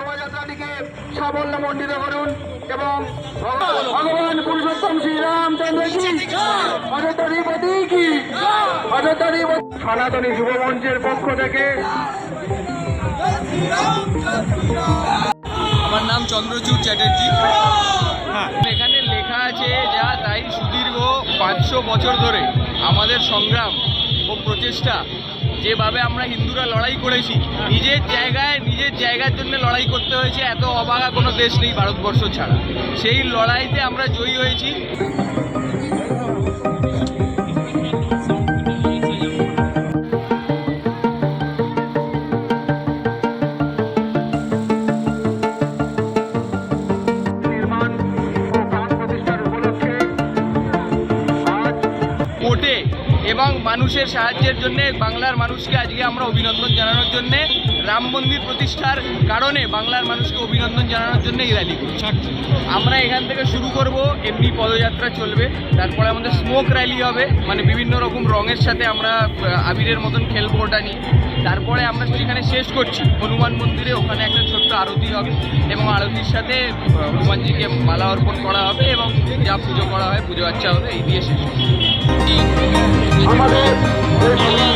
শোভাযাত্রাটিকে সাফল্য মণ্ডিত করুন এবং ভগবান পুরুষোত্তম শ্রীরামচন্দ্র কি অযোধ্যাধিপতি কি? অযোধ্যাধিপতি সনাতনী যুব পক্ষ থেকে আমার নাম চন্দ্রচূড় চ্যাটার্জি। এখানে লেখা আছে যা তাই সুদীর্ঘ পাঁচশো বছর ধরে আমাদের সংগ্রাম ও প্রচেষ্টা যেভাবে আমরা হিন্দুরা লড়াই করেছি, নিজের জায়গায়, নিজের জায়গার জন্য লড়াই করতে হয়েছে, এত অবাগা কোনো দেশ নেই ভারতবর্ষ ছাড়া। সেই লড়াইতে আমরা জয়ী হয়েছি। এবং মানুষের সাহায্যের জন্য, বাংলার মানুষকে আজকে আমরা অভিনন্দন জানানোর জন্য, রাম মন্দির প্রতিষ্ঠার কারণে বাংলার মানুষকে অভিনন্দন জানানোর জন্য এই র্যালি করছি। আমরা এখান থেকে শুরু করব, এমনি পদযাত্রা চলবে, তারপরে আমাদের স্মোক র্যালি হবে মানে বিভিন্ন রকম রঙের সাথে আমরা আবিরের মতন খেলব ওটা নিয়ে। তারপরে আমরা সেখানে শেষ করছি, হনুমান মন্দিরে ওখানে একটা ছোট্ট আরতি হবে এবং আরতির সাথে হনুমানজিকে মালা অর্পণ করা হবে এবং যা পুজো করা হয়, পুজো আচ্ছা হবে, এই দিয়ে শেষ আমাদের